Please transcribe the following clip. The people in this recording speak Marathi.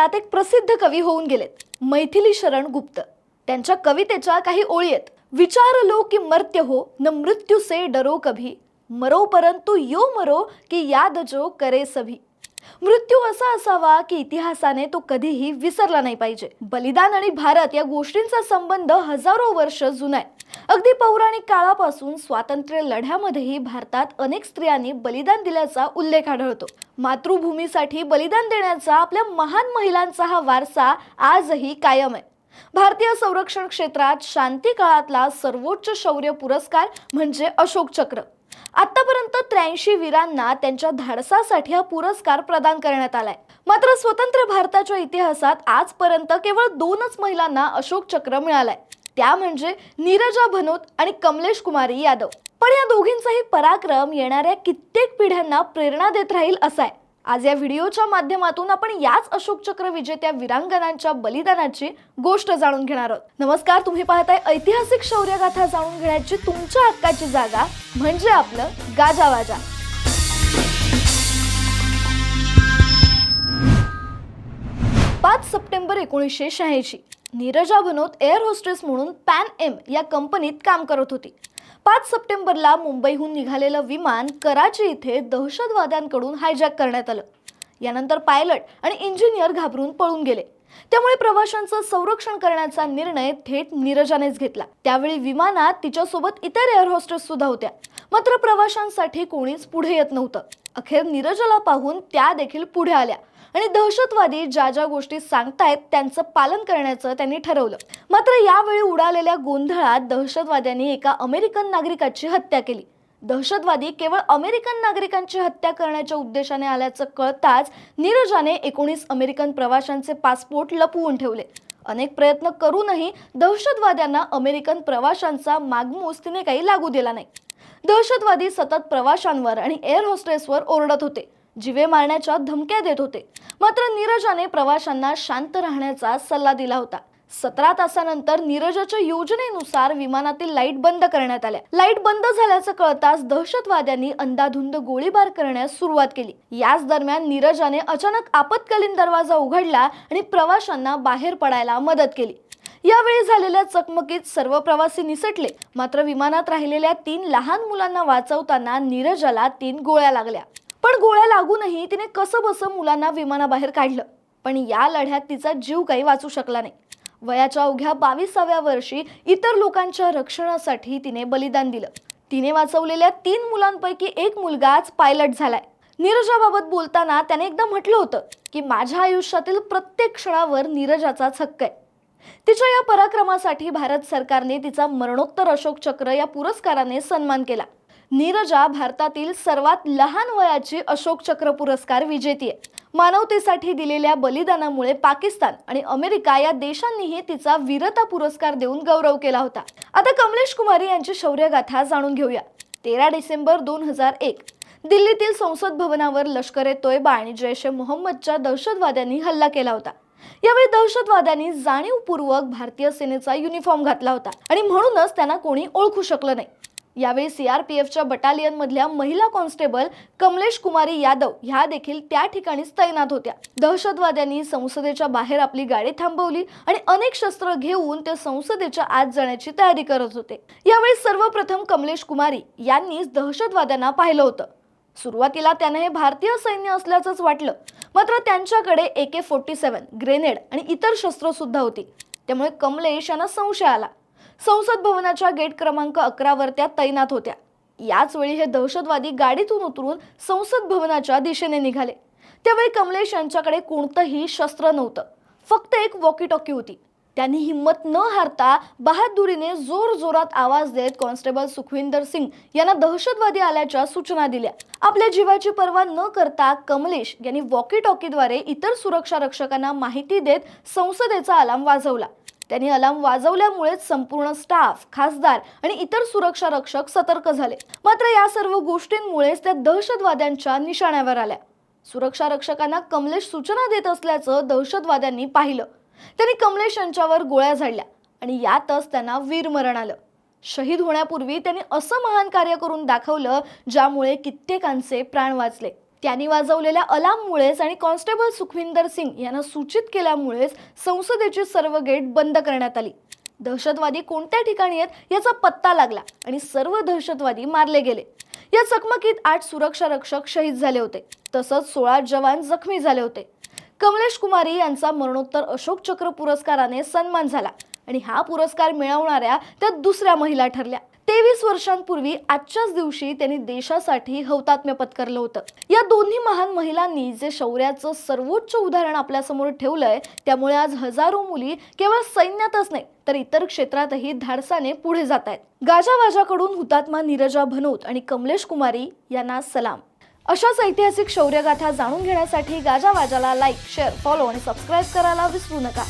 साहित्यात एक प्रसिद्ध कवी होऊन गेलेत. मैथिली शरण गुप्त. त्यांच्या कवितेच्या काही ओळी आहेत. विचार लो की मर्त्य हो न मृत्यू से डरो कभी. मरो परंतु यो मरो की याद जो करे सभी. मृत्यू असा असावा की इतिहासाने तो कधीही विसरला नाही पाहिजे. बलिदान आणि भारत या गोष्टींचा संबंध हजारो वर्ष जुना आहे. अगदी पौराणिक काळापासून स्वातंत्र्य लढ्यामध्येही भारतात अनेक स्त्रियांनी बलिदान दिल्याचा उल्लेख आढळतो. मातृभूमीसाठी बलिदान देण्याचा आपल्या महान महिलांचा हा वारसा आजही कायम आहे. भारतीय संरक्षण क्षेत्रात शांती काळातला सर्वोच्च शौर्य पुरस्कार म्हणजे अशोक चक्र. आतापर्यंत त्र्याऐंशी वीरांना त्यांच्या धाडसासाठी हा पुरस्कार प्रदान करण्यात आलाय. मात्र स्वतंत्र भारताच्या इतिहासात आजपर्यंत केवळ दोनच महिलांना अशोक चक्र मिळालंय. त्या म्हणजे नीरजा भनोत आणि कमलेश कुमारी यादव. पण या दोघींचाही पराक्रम येणाऱ्या कित्येक पिढ्यांना प्रेरणा देत राहील असा आहे. आज या व्हिडिओच्या माध्यमातून आपण याच अशोक चक्र विजेत्या वीरांगणांच्या बलिदानाची गोष्ट जाणून घेणार आहोत. नमस्कार तुम्ही पाहताय ऐतिहासिक शौर्यगाथा जाणून घेण्याची तुमच्या हक्काची जागा म्हणजे आपलं गाजावाजा पाच सप्टेंबर एकोणीसशे शहाऐंशी नीरजा भनोत एअर होस्टेस म्हणून पॅन एम या कंपनीत काम करत होती. पाच सप्टेंबरला मुंबईहून निघालेलं विमान कराची इथे दहशतवाद्यांकडून हायजॅक करण्यात आलं. यानंतर पायलट आणि इंजिनियर घाबरून पळून गेले. त्यामुळे प्रवाशांचं संरक्षण करण्याचा निर्णय थेट नीरजानेच घेतला. त्यावेळी विमानात तिच्यासोबत इतर एअर होस्टेस सुद्धा होत्या. मात्र प्रवाशांसाठी कोणीच पुढे येत नव्हतं. अखेर नीरजाला पाहून त्या देखील पुढे आल्या. आणि दहशतवादी ज्या ज्या गोष्टी सांगतायत त्यांचं पालन करण्याचं त्यांनी ठरवलं. मात्र यावेळी उडालेल्या गोंधळात दहशतवाद्यांनी एका अमेरिकन नागरिकाची हत्या केली. दहशतवादी केवळ अमेरिकन नागरिकांची हत्या करण्याच्या उद्देशाने आल्याचं कळताच नीरजाने एकोणीस अमेरिकन प्रवाशांचे पासपोर्ट लपवून ठेवले. अनेक प्रयत्न करूनही दहशतवाद्यांना अमेरिकन प्रवाशांचा मागमूस तिने काही लागू दिला नाही. दहशतवादी सतत प्रवाशांवर आणि एअर होस्टेसवर ओरडत होते. जिवे मारण्याच्या धमक्या देत होते. मात्र नीरजाने प्रवाशांना शांत राहण्याचा सल्ला दिला होता. सतरा तासानंतर नीरजाच्या योजनेनुसार विमानातील लाइट बंद करण्यात आल्या. लाइट बंद झाल्याचं कळताच दहशतवाद्यांनी अंदाधुंद गोळीबार करण्यास सुरुवात केली. याच दरम्यान नीरजाने अचानक आपत्कालीन दरवाजा उघडला आणि प्रवाशांना बाहेर पडायला मदत केली. यावेळी झालेल्या चकमकीत सर्व प्रवासी निसटले. मात्र विमानात राहिलेल्या तीन लहान मुलांना वाचवताना नीरजाला तीन गोळ्या लागल्या. पण गोळ्या लागूनही तिने कसं बसं मुलांना विमानाबाहेर काढलं. पण या लढ्यात तिचा जीव काही वाचू शकला नाही. वयाच्या अवघ्या बावीसाव्या वर्षी इतर लोकांच्या रक्षणासाठी तिने बलिदान दिलं. तिने वाचवलेल्या तीन मुलांपैकी एक मुलगाच पायलट झालाय. नीरजाबाबत बोलताना त्याने एकदा म्हटलं होतं की माझ्या आयुष्यातील प्रत्येक क्षणावर नीरजाचाच हक्क आहे. तिच्या या पराक्रमासाठी भारत सरकारने तिचा मरणोत्तर अशोक चक्र या पुरस्काराने सन्मान केला. नीरजा भारतातील सर्वात लहान वयाची अशोक चक्र पुरस्कार विजेती आहे मानवतेसाठी दिलेल्या बलिदानामुळे पाकिस्तान आणि अमेरिका या देशांनीही तिचा वीरता पुरस्कार देऊन गौरव केला होता. आता कमलेश कुमारी यांची शौर्यगाथा जाणून घेऊया. तेरा डिसेंबर दोन हजार एक. दिल्लीतील संसद भवनावर लष्कर ए तोयबा आणि जैश ए मोहम्मदच्या दहशतवाद्यांनी हल्ला केला होता. यावेळी दहशतवाद्यांनी जाणीवपूर्वक भारतीय सेनेचा युनिफॉर्म घातला होता आणि म्हणूनच त्यांना कोणी ओळखू शकलं नाही. यावेळी सीआरपीएफच्या बटालियनमधल्या महिला कॉन्स्टेबल कमलेश कुमारी यादव ह्या देखील त्या ठिकाणीच तैनात होत्या. दहशतवाद्यांनी संसदेच्या बाहेर आपली गाडी थांबवली आणि अनेक शस्त्र घेऊन ते संसदेच्या आत जाण्याची तयारी करत होते. यावेळी सर्वप्रथम कमलेश कुमारी यांनीच दहशतवाद्यांना पाहिलं होतं. सुरुवातीला त्यांना हे भारतीय सैन्य असल्याचंच वाटलं. मात्र त्यांच्याकडे ए के फोर्टी सेवन ग्रेनेड आणि इतर शस्त्र सुद्धा होती. त्यामुळे कमलेश यांना संशय आला. संसद भवनाच्या गेट क्रमांक अकरावर त्या तैनात होत्या. याच वेळी हे दहशतवादी गाडीतून उतरून संसद भवनाच्या दिशेने निघाले. त्यावेळी कमलेश यांच्याकडे कोणतंही शस्त्र नव्हतं. फक्त एक वॉकी टॉकी होती. त्यांनी हिंमत न हारता बहादुरीने जोर जोरात आवाज देत कॉन्स्टेबल सुखविंदर सिंग यांना दहशतवादी आल्याच्या सूचना दिल्या. आपल्या जीवाची पर्वा न करता कमलेश यांनी वॉकी टॉकीद्वारे इतर सुरक्षा रक्षकांना माहिती देत संसदेचा अलाम वाजवला. त्यांनी अलार्म वाजवल्यामुळेच संपूर्ण स्टाफ खासदार आणि इतर सुरक्षा रक्षक सतर्क झाले. मात्र या सर्व गोष्टींमुळेच त्या दहशतवाद्यांच्या निशाण्यावर आल्या. सुरक्षा रक्षकांना कमलेश सूचना देत असल्याचं दहशतवाद्यांनी पाहिलं. त्यांनी कमलेश यांच्यावर गोळ्या झाडल्या आणि यातच त्यांना वीरमरण आलं. शहीद होण्यापूर्वी त्यांनी असं महान कार्य करून दाखवलं ज्यामुळे कित्येकांचे प्राण वाचले. त्यांनी वाजवलेल्या अलार्ममुळेच आणि कॉन्स्टेबल सुखविंदर सिंग यांना सूचित केल्यामुळेच संसदेची सर्व गेट बंद करण्यात आली. दहशतवादी कोणत्या ठिकाणी आहेत याचा पत्ता लागला आणि सर्व दहशतवादी मारले गेले. या चकमकीत आठ सुरक्षा रक्षक शहीद झाले होते. तसंच सोळा जवान जखमी झाले होते. कमलेश कुमारी यांचा मरणोत्तर अशोक चक्र पुरस्काराने सन्मान झाला आणि हा पुरस्कार मिळवणाऱ्या त्या दुसऱ्या महिला ठरल्या. तेवीस वर्षांपूर्वी आजच्याच दिवशी त्यांनी देशासाठी हौतात्म्य पत्करलं होतं. या दोन्ही महान महिलांनी जे शौर्याचं सर्वोच्च उदाहरण आपल्यासमोर ठेवलंय त्यामुळे आज हजारो मुली केवळ सैन्यातच नाही तर इतर क्षेत्रातही धाडसाने पुढे जात आहेत गाजावाजाकडून हुतात्मा नीरजा भनोत आणि कमलेश कुमारी यांना सलाम. अशाच ऐतिहासिक शौर्यगाथा जाणून घेण्यासाठी गाजावाजाला लाईक शेअर फॉलो आणि सबस्क्राईब करायला विसरू नका.